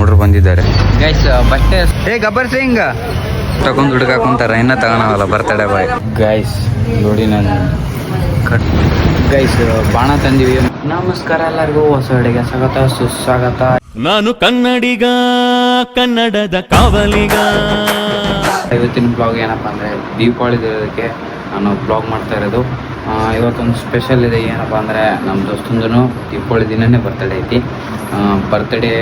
ಹುಡುಗರು ಬಂದಿದ್ದಾರೆ. ಗೈಸ್ ಬಟ್ಟೆ ಏ ಗಬ್ಬರ್ ಸಿಂಗ್. ತಗೊಂಡ್ ಹುಡುಗ ಕುಂತಾರ ಇನ್ನ ತಗೋಣವಲ್ಲ ಬರ್ತಡೆ ಬಾಯ್ ಗೈಸ್ ನೋಡಿ ನಾನು. ಕಟ್ ಗೈಸ್ ಬಾಣ ತಂದಿವಿ. ನಮಸ್ಕಾರ ಎಲ್ಲರಿಗೂ. ಹೊಸ ಅಡಿಗೆ ಸ್ವಾಗತ ಸುಸ್ವಾಗತ. ನಾನು ಕನ್ನಡಿಗ ಕನ್ನಡದ ಕಾವಲಿಗ. ಇವತ್ತಿನ ಬ್ಲಾಗ್ ಏನಪ್ಪ ಅಂದ್ರೆ ದೀಪಾವಳಿ ದಿನಕ್ಕೆ ನಾನು ಬ್ಲಾಗ್ ಮಾಡ್ತಾ ಇರೋದು. ಇವತ್ತೊಂದು ಸ್ಪೆಷಲ್ ಇದೆ, ಏನಪ್ಪ ಅಂದರೆ ನಮ್ಮ ದೋಸ್ತಂದೂ ದೀಪಾವಳಿ ದಿನವೇ ಬರ್ತಡೇ ಐತಿ. ಬರ್ತಡೇ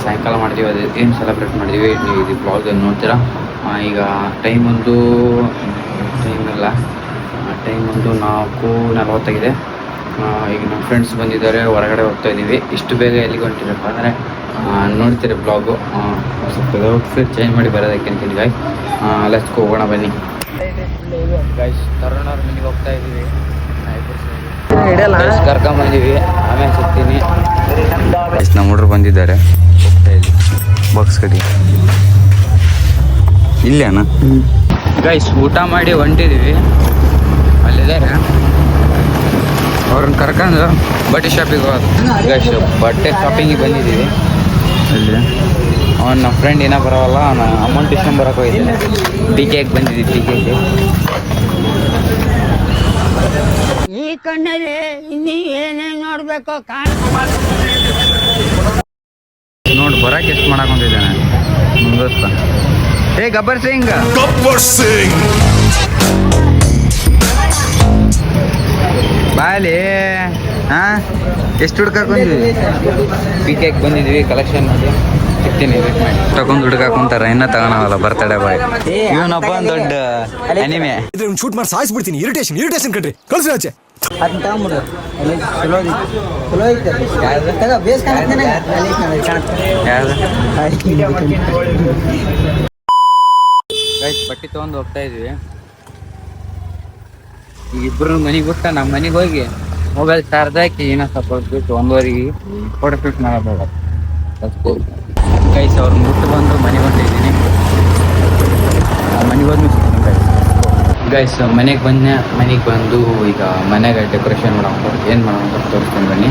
ಸಾಯಂಕಾಲ ಮಾಡ್ತೀವಿ, ಅದು ಏನು ಸೆಲೆಬ್ರೇಟ್ ಮಾಡಿದೀವಿ, ನೀವು ಇದು ಬ್ಲಾಗ್ ನೋಡ್ತೀರಾ. ಈಗ ಟೈಮ್ ಒಂದು ಟೈಮ್ ಇಲ್ಲ ಟೈಮ್ ಒಂದು ನಾಲ್ಕು ನಲವತ್ತಾಗಿದೆ. ಈಗ ನಮ್ಮ ಫ್ರೆಂಡ್ಸ್ ಬಂದಿದ್ದಾರೆ, ಹೊರಗಡೆ ಹೋಗ್ತಾ ಇದ್ದೀವಿ. ಇಷ್ಟು ಬೇಗ ಎಲ್ಲಿಗೆ ಹೊಂಟಿರಪ್ಪ ಅಂದರೆ ನೋಡ್ತೀರಿ ಬ್ಲಾಗು ಸ್ವಲ್ಪ ಔಟ್ಫಿಟ್ ಚೇಂಜ್ ಮಾಡಿ ಬರೋದಕ್ಕೆ ಗಾಯ್ ಲೆಟ್ಸ್ ಹೋಗೋಣ ಬನ್ನಿ. ಗಾಯ್ಸ್ ತರುಣ್ ಅವ್ರ ಮನೆಗೆ ಹೋಗ್ತಾ ಇದ್ದೀವಿ. ಕರ್ಕೊಂಡ್ ಬಂದೀವಿ. ಆಮೇಲೆ ಸಿಗ್ತೀನಿ. ನಮ್ಮ ಹುಡ್ರು ಬಂದಿದ್ದಾರೆ. ಹೋಗ್ತಾ ಇದ್ದೀವಿ ಬಾಕ್ಸ್ ಕಡಿ. ಇಲ್ಲೇನ ಗೈಸ್ ಊಟ ಮಾಡಿ ಹೊಂಟಿದೀವಿ. ಅಲ್ಲಿದ್ದಾರೆ ಅವ್ರನ್ನ ಕರ್ಕೊಂಡು ಬಟ್ಟೆ ಶಾಪಿಗೆ ಹೋಗೋದು. ಗೈಸ್ ಬಟ್ಟೆ ಶಾಪಿಂಗಿಗೆ ಬಂದಿದ್ದೀವಿ. ಅಲ್ಲಿ ನಮ್ಮ ಫ್ರೆಂಡ್ ಏನೋ ಬರೋಲ್ಲ ಅವನು ಅಮೌಂಟ್ ಇಸ್ಕೊಂಡ್ ಬರೋಕೆ ಹೋಗಿದ್ದೆ ಡಿ ಕೆಗೆ ಬಂದಿದ್ದೀವಿ ಡಿ ಕೆಗೆ ಈ ಕಣ್ಣಲ್ಲಿ ಇನ್ನೀ ಏನೇನ್ ನೋಡಬೇಕು ಕಾಣ ನೋಡಿ ಬರಕ್ಕೆ ಎಷ್ಟು ಮಾಡಕೊಂಡಿದ್ದಾನೆ ಮುಂದೋಸ್ತ ಏ ಗಬ್ಬರ್ ಸಿಂಗ್. ಗಬ್ಬರ್ ಸಿಂಗ್. ಬಾಲಿ ಹಾ ಎಷ್ಟು ಹುಡ್ಕಕ್ ಬಂದಿದ್ವಿ? ಪಿ ಕೆ ಬಂದಿದ್ವಿ ಕಲೆಕ್ಷನ್ ಮಾಡಿ ಸಿಗ್ತೀನಿ ವೇಟ್ ಮಾಡಿ ತಗೊಂಡ್ ಹುಡ್ಕಕ್ ಕುಂತಾರ ಇನ್ನ ತಗೋಣವಲ್ಲ ಬರ್ತಡೇ ಬಾಯ್. ಇವನಪ್ಪ ಒಂದ್ ದೊಡ್ಡ ಅನಿಮೆ ಇದ್ರ ಶೂಟ್ ಮಾಡಿ ಸಾಯಿಸ್ಬಿಡ್ತೀನಿ. ಇರಿಟೇಷನ್ ಇರಿಟೇಷನ್ ಕಟ್ರಿ ಕಳ್ಸಿ ಆಚೆ. ಅದನ್ನ ತಗೊಂಬಿಡು. ಚಲೋ ಚಲೋ ಐತೆ ತಗ ಬೇಸ್ ಕಾಣುತ್ತೆ ಬಟ್ಟೆ ತಗೊಂಡು ಹೋಗ್ತಾ ಇದೀವಿ. ಇಬ್ರು ಮನೆಗೆ ಬಿಟ್ಟ ನಮ್ಮ ಮನೆಗೆ ಹೋಗಿ. ಮೊಬೈಲ್ ಚಾರ್ಜ್ ಹಾಕಿ ಏನೋ ಸ್ವಲ್ಪ ಒಂದುವರೆಗೆ ಫೋಟೋ ಶೂಟ್ ಮಾಡಬೇಡ ಗೈಸ್ ಅವ್ರು ಮುಟ್ಟು ಬಂದು ಮನೆಗೆ ಬಂದಿದ್ದೀನಿ. ಮನೆಗೆ ಬಂದು ಗೈಸ್ ಮನೆಗೆ ಬಂದ ಮನೆಗೆ ಬಂದು ಈಗ ಮನೆಗೆ ಡೆಕೋರೇಷನ್ ಮಾಡೋಣ ಏನು ಮಾಡೋಣ ಅಂತ ತೋರಿಸ್ಕೊಂಡು ಬನ್ನಿ.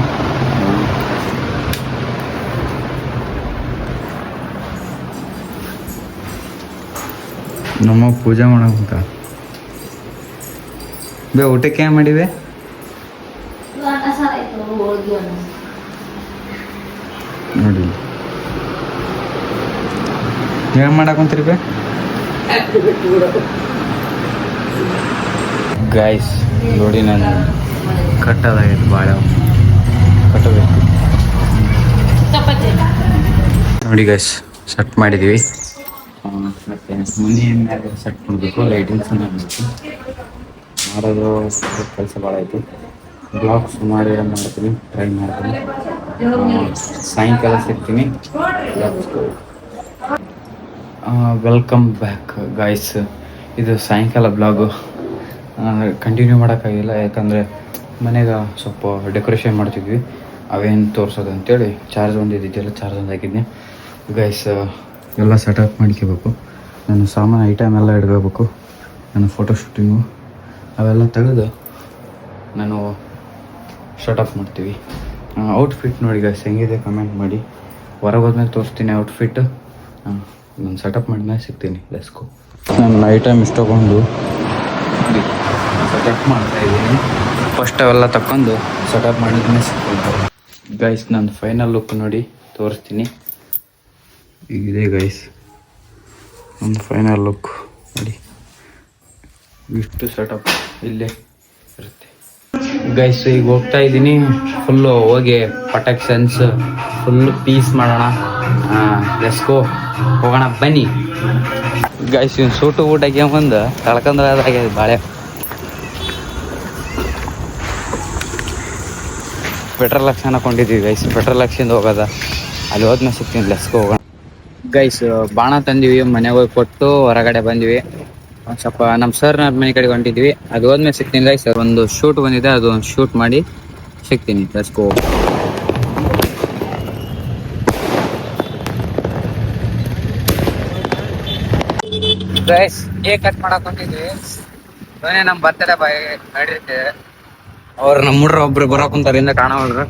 ನಮ್ಮ ಪೂಜೆ ಮಾಡೋಕ್ಕಂತ ಬೇ, ಊಟಕ್ಕೆ ಏನು ಮಾಡಿವೆ? ನೋಡಿ ಏನು ಮಾಡಾಕೊಂತೀರಿ ಬೇ? ಗಾಯ್ಸ್ ನೋಡಿ ನಾನು ಕಟ್ಟದಾಗಿತ್ತು ಭಾಳ ಕಟ್ಟಬೇಕು. ನೋಡಿ ಗಾಯ್ಸ್ ಸೆಟ್ ಮಾಡಿದೀವಿ. ಮತ್ತೆ ಮನೆ ಮೇಲೆ ಸೆಟ್ ಮಾಡಬೇಕು ಲೈಟಿಂಗ್ಸ್ ಮಾಡಬೇಕು. ಮಾಡೋದು ಕೆಲಸ ಭಾಳ ಆಯಿತು. ಬ್ಲಾಗ್ ಸುಮಾರು ಮಾಡ್ತೀನಿ ಟ್ರೈ ಮಾಡ್ತೀನಿ. ಸಾಯಂಕಾಲ ಸಿಗ್ತೀನಿ. ವೆಲ್ಕಮ್ ಬ್ಯಾಕ್ ಗಾಯ್ಸ್ ಇದು ಸಾಯಂಕಾಲ ಬ್ಲಾಗು ಕಂಟಿನ್ಯೂ ಮಾಡೋಕ್ಕಾಗಿಲ್ಲ, ಯಾಕಂದರೆ ಮನೆಗೆ ಸ್ವಲ್ಪ ಡೆಕೋರೇಷನ್ ಮಾಡ್ತಿದ್ವಿ. ಅವೇನು ತೋರಿಸೋದು ಅಂತೇಳಿ ಚಾರ್ಜ್ ಒಂದು ಇದ್ದಿದ್ದೆಲ್ಲ ಚಾರ್ಜ್ ಒಂದು ಹಾಕಿದ್ನಿ. ಗೈಸ್ ಎಲ್ಲ ಸೆಟಪ್ ಮಾಡ್ಕೋಬೇಕು. ನಾನು ಸಾಮಾನು ಐಟಮ್ ಎಲ್ಲ ಇಡ್ಕೋಬೇಕು ನನ್ನ ಫೋಟೋ ಶೂಟಿಂಗು ಅವೆಲ್ಲ ತೆಗೆದು ನಾನು ಶಟಪ್ ಮಾಡ್ತೀವಿ. ಔಟ್ಫಿಟ್ ನೋಡಿ ಗೈಸ್ ಹೆಂಗಿದೆ ಕಮೆಂಟ್ ಮಾಡಿ. ಹೊರಗೆ ಹೋದ್ಮೇಲೆ ತೋರಿಸ್ತೀನಿ ಔಟ್ಫಿಟ್ ನಾನು ಸೆಟಪ್ ಮಾಡಿದ್ಮೇಲೆ ಸಿಗ್ತೀನಿ. ಲೆಸ್ಕೋ ನಾನು ಐಟಮ್ ತೊಗೊಂಡು ಸೆಟಪ್ ಮಾಡ್ತಾ ಇದ್ದೀನಿ. ಫಸ್ಟ್ ಅವೆಲ್ಲ ತಕೊಂಡು ಸೆಟಪ್ ಮಾಡಿದ್ಮೇಲೆ ಸಿಗ್ತೀನಿ. ಗೈಸ್ ನಾನು ಫೈನಲ್ ಲುಕ್ ನೋಡಿ ತೋರಿಸ್ತೀನಿ. ಇದೆ ಗೈಸ್ ನನ್ನ ಫೈನಲ್ ಲುಕ್ ನೋಡಿ. ಇಷ್ಟು ಸೆಟಪ್ ಇಲ್ಲೇ ಇರುತ್ತೆ. ಗೈಸ್ ಈಗ ಹೋಗ್ತಾ ಇದ್ದೀನಿ. ಫುಲ್ಲು ಹೋಗಿ ಪ್ರೊಟೆಕ್ಷನ್ಸ್ ಫುಲ್ ಪೀಸ್ ಮಾಡೋಣ. ಎಸ್ಕೋ ಹೋಗೋಣ, ಬನ್ನಿ. ಗೈಸ್ ಇವ್ನು ಸೂಟು ಊಟಕ್ಕೆ ಬಂದು ತಳ್ಕಂದ್ರೆ ಅದಾಗ್ಯದ ಬಾಳೆ. ಪೆಟ್ರೋಲ್ ಲಕ್ಷಣ ಕೊಂಡಿದ್ದೀವಿ ಗೈಸ್ ಪೆಟ್ರೋಲ್ ಲಕ್ಷಿಂದ ಹೋಗೋದ. ಅಲ್ಲಿ ಹೋದ್ಮೇಲೆ ಸಿಗ್ತೀನಿ. ಲೆಸ್ಕೋ ಹೋಗೋಣ. ಗೈಸ್ ಬಾಣ ತಂದಿವಿ ಮನೆಗೆ ಹೋಗಿ ಕೊಟ್ಟು ಹೊರಗಡೆ ಬಂದ್ವಿ. ಸ್ವಲ್ಪ ನಮ್ಮ ಸರ್ ಮನೆ ಕಡೆ ಹೊಂಟಿದ್ವಿ. ಅದು ಹೋದ್ಮೇಲೆ ಸಿಗ್ತೀನಿ ಗೈಸ್ ಒಂದು ಶೂಟ್ ಬಂದಿದೆ ಅದು ಒಂದು ಶೂಟ್ ಮಾಡಿ ಸಿಗ್ತೀನಿ ಗೋ ಗೈಸ್ ಕೇಕ್ ಕಟ್ ಮಾಡಕ್ ಹೊಂಟಿದ್ವಿ? ನಮ್ ನಮ್ಮ ಬರ್ತಡೇ ಬಾಯ್ ನಡೀತೆ ಅವ್ರು ನಮ್ಮ ಹುಡ್ರ ಒಬ್ರು ಬರಕ್ ಕುಂತಾರ ಇಂದ ಕಾಣವಲ್ರು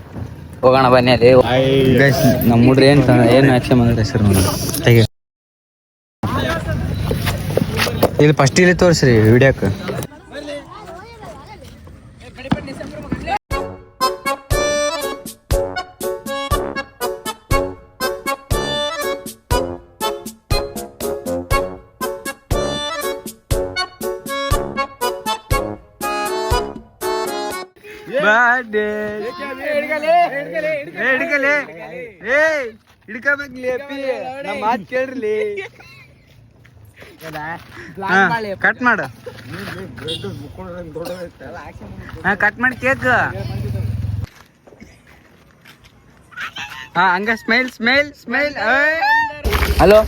ಹೋಗೋಣ ಬನ್ನಿ ಅಲ್ಲಿ. ಗೈಸ್ ನಮ್ಮ ಹುಡ್ರಿ ಏನು ಏನು ಆಕ್ಷನ್ ಬಂದ್ರೆ ಸರ್ ನೋಡಿ ತೆಗಿ ಇಲ್ಲಿ ಫಸ್ಟ್ ಇಲ್ಲಿ ತೋರಿಸ್ರಿ ವಿಡಿಯೋಕ್ಕೆ ಹಿಡ್ಕಲೆ ಏ ಹಿಡ್ಕಬೇಕ್ಲಿ ಅಪ್ಪಿ. ನಮ್ಮ ಮಾತು ಕೇಳ್ರಿ. ಕಟ್ ಮಾಡು. ಹಾ ಕಟ್ ಮಾಡಿ ಕೇಕ್. ಹಾ ಹಂಗ ಸ್ಮೈಲ್ ಸ್ಮೈಲ್ ಸ್ಮೈಲ್ ಹಲೋ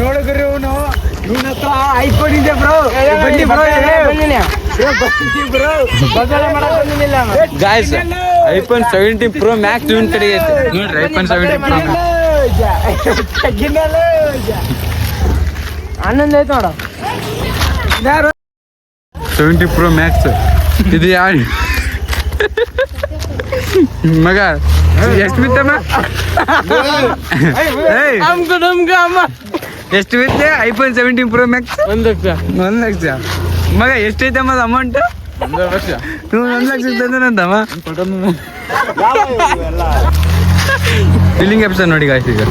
ನೋಡಿದ್ರಿ ಅವನು ಇವನ ಹತ್ರ ಐಫೋನ್ ಇದೆ ಬ್ರೋ ಬನ್ನಿ bro guys iPhone seventeen pro max ಇವನ್ ಕಡೆ ಐತೆ. ನೋಡ್ರಿ ಐಫೋನ್ ಸೆವೆಂಟೀನ್ ಪ್ರೋ ಹನ್ನೊಂದು ಐತೆ ನೋಡ. ಸೆವೆಂಟಿ ಪ್ರೋ ಮ್ಯಾಕ್ಸ್ ಇದು ಯಾ ಮಗ ಎಷ್ಟು ಬಿತ್ತಮ್ಮ? ಎಷ್ಟು ಬಿತ್ತೆ? ಐಫೋನ್ ಸೆವೆಂಟೀನ್ ಪ್ರೋ ಮ್ಯಾಕ್ಸ್ ಒಂದು ಲಕ್ಷ. ಒಂದ್ ಲಕ್ಷ. ಮಗ ಎಷ್ಟೈತಮ್ಮ ಅದು ಅಮೌಂಟ್ ಒಂದು ಲಕ್ಷ ಒಂದ್ ಲಕ್ಷ ತಂದನಂತಮ್ಮ ಬಿಲ್ಲಿಂಗ್ ಎಪ್ಸನ್ ನೋಡಿ ಗಾಯ್ಸ್ ಈಗ.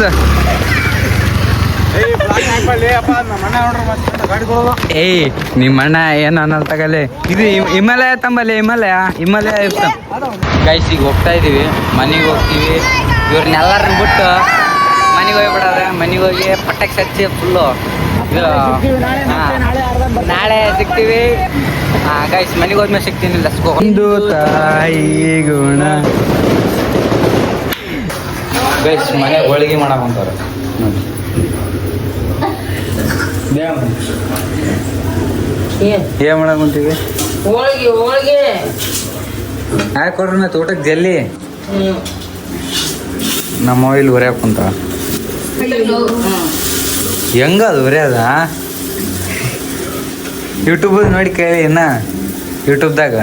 ಸರ್. ಏಯ್ ನಿಮ್ಮ ಅಣ್ಣ ಏನು ಅನ್ನಲ್ ತಗಲೆ ಇದು ಹಿಮ್- ಹಿಮಾಲಯ ತಂಬಲ್ಲಿ ಹಿಮಾಲಯ ಹಿಮಾಲಯ ಇರ್ತಾವ ಗೈಸ್ ಈಗ ಹೋಗ್ತಾ ಇದೀವಿ. ಮನೆಗೆ ಹೋಗ್ತೀವಿ. ಇವ್ರನ್ನೆಲ್ಲರನ್ನ ಬಿಟ್ಟು ಮನೆಗೆ ಹೋಗ್ಬಿಡೋದೆ ಮನೆಗೆ ಹೋಗಿ ಪಟಾಕಿ ಸಚ್ಚಿ ಫುಲ್ಲು ನಾಳೆ ಸಿಗ್ತೀವಿ ಗೈಸ್ ಮನೆಗೆ ಹೋದ್ಮೇಲೆ ಸಿಗ್ತೀನಿ ಲಸ್ಕೋ ಒಂದು ತಾಯಿ ಗುಣ ಗೈಸ್ ಮನೆ ಹೋಳಿಗೆ ಏ. ಏನ್ ಮಾಡಕ್ ಹೊಂಟಿವಿ? ಹೋಳಿಗೆ ಹೋಳಿಗೆ. ಯಾಕೆ ಕೊಡ್ರಿ ನಾ ತೋಟಕ್ಕೆ ಜಲ್ಲಿ? ನಮ್ಮ ಇಲ್ಲಿ ಉರಿಯಕ್ ಕುಂತ ಹೆಂಗ ಅದು? ಉರಿಯೋದ ಯೂಟ್ಯೂಬ್ ನೋಡಿ ಕೇಳಿ ಇನ್ನ ಯೂಟ್ಯೂಬ್ದಾಗ.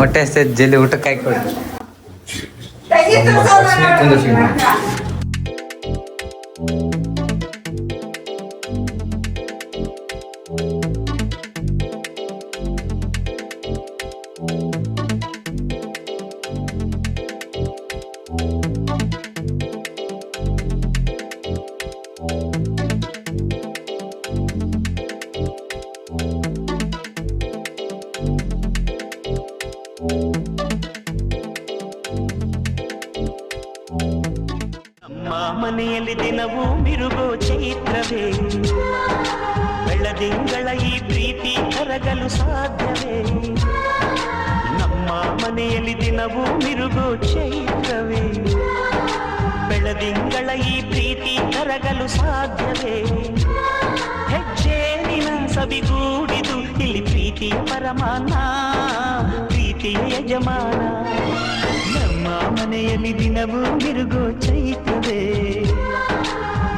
ಹೊಟ್ಟೆ ಜಲ್ಲಿ ಊಟಕ್ಕೆ ಹಾಕಿ ಕೊಡಿ. ಮನೆಯಲ್ಲಿ ದಿನವೂ ಮಿರುಗೋ ಚೈತ್ರವೇ. ಬೆಳ್ಳದಿಂಗಳ ಈ ಪ್ರೀತಿ ಕರಗಲು ಸಾಧ್ಯವೇ. ನಮ್ಮ ಮನೆಯಲ್ಲಿ ದಿನವೂ ಮಿರುಗೋ ಚೈತ್ರವೇ. ಬೆಳದಿಂಗಳ ಈ ಪ್ರೀತಿ ಕರಗಲು ಸಾಧ್ಯವೇ ಹೆಜ್ಜೇನಿನ ಸವಿಗೂಡಿದು ಇಲ್ಲಿ ಪ್ರೀತಿಯ ಪರಮಾನ ಪ್ರೀತಿಯ ಯಜಮಾನ ನಮ್ಮ ಮನೆಯಲ್ಲಿ ದಿನವೂ ಮಿರುಗೋ ಚೈತ್ರವೇ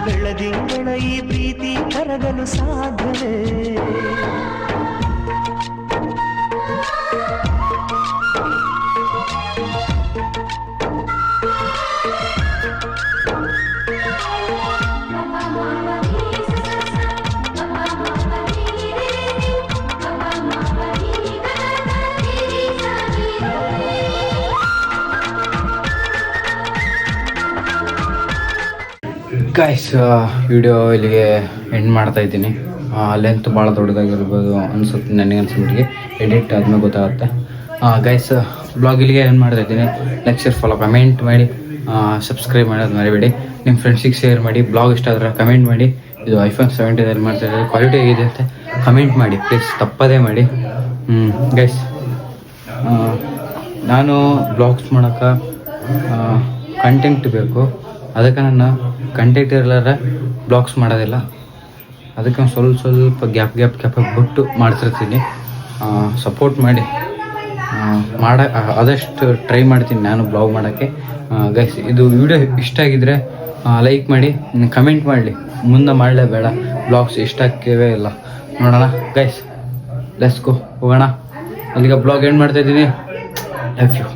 ಬೆಳದಿಂಗಳ ಈ ಪ್ರೀತಿ ಕರಗಲು ಸಾಧ್ಯವೇ ಗಾಯ್ಸ್ ವಿಡಿಯೋ ಇಲ್ಲಿಗೆ ಎಂಡ್ ಮಾಡ್ತಾ ಇದ್ದೀನಿ. ಲೆಂತ್ ಭಾಳ ದೊಡ್ಡದಾಗಿರ್ಬೋದು ಅನ್ಸುತ್ತೆ ನನಗೆ ಅನ್ಸುತ್ತೆ ಎಡಿಟ್ ಆದಮೇಲೆ ಗೊತ್ತಾಗುತ್ತೆ. ಗೈಸ್ ಬ್ಲಾಗ್ ಇಲ್ಲಿಗೆ ಏನು ಮಾಡ್ತಾ ಇದ್ದೀನಿ. ಲೆಕ್ಚರ್ ಫಾಲೋ ಕಮೆಂಟ್ ಮಾಡಿ ಸಬ್ಸ್ಕ್ರೈಬ್ ಮಾಡೋದು ಮರಿಬೇಡಿ. ನಿಮ್ಮ ಫ್ರೆಂಡ್ಸಿಗೆ ಶೇರ್ ಮಾಡಿ ಬ್ಲಾಗ್ ಇಷ್ಟ ಆದರೆ ಕಮೆಂಟ್ ಮಾಡಿ. ಇದು ಐಫೋನ್ ಸೆವೆಂಟಿದಲ್ಲಿ ಮಾಡ್ತಾ ಇದ್ದಾರೆ ಕ್ವಾಲಿಟಿ ಹೇಗಿದೆ ಅಂತ ಕಮೆಂಟ್ ಮಾಡಿ ಪ್ಲೀಸ್ ತಪ್ಪದೇ ಮಾಡಿ. ಗೈಸ್ ನಾನು ಬ್ಲಾಗ್ಸ್ ಮಾಡೋಕ್ಕೆ ಕಂಟೆಂಟ್ ಬೇಕು. ಅದಕ್ಕೆ ನಾನು ಕಂಟೆಂಟ್ ಇರಲಾರ ಬ್ಲಾಕ್ಸ್ ಮಾಡೋದಿಲ್ಲ. ಅದಕ್ಕೆ ಸ್ವಲ್ಪ ಸ್ವಲ್ಪ ಗ್ಯಾಪ್ ಗ್ಯಾಪ್ ಗ್ಯಾಪ್ ಬಿಟ್ಟು ಮಾಡ್ತಿರ್ತೀನಿ. ಸಪೋರ್ಟ್ ಮಾಡಿ. ಮಾಡ ಆದಷ್ಟು ಟ್ರೈ ಮಾಡ್ತೀನಿ ನಾನು ಬ್ಲಾಗ್ ಮಾಡೋಕ್ಕೆ. ಗೈಸ್ ಇದು ವಿಡಿಯೋ ಇಷ್ಟ ಆಗಿದ್ರೆ ಲೈಕ್ ಮಾಡಿ ಕಮೆಂಟ್ ಮಾಡಲಿ. ಮುಂದೆ ಮಾಡಲೇ ಬೇಡ. ಬ್ಲಾಗ್ಸ್ ಇಷ್ಟಾಗ್ಯವೇ ಇಲ್ಲ. ನೋಡೋಣ ಗೈಸ್ ಲೆಸ್ಕೋ ಹೋಗೋಣ. ಅಲ್ಲಿಗೆ ಬ್ಲಾಗ್ ಏನು ಮಾಡ್ತಾ ಇದ್ದೀನಿ. Love you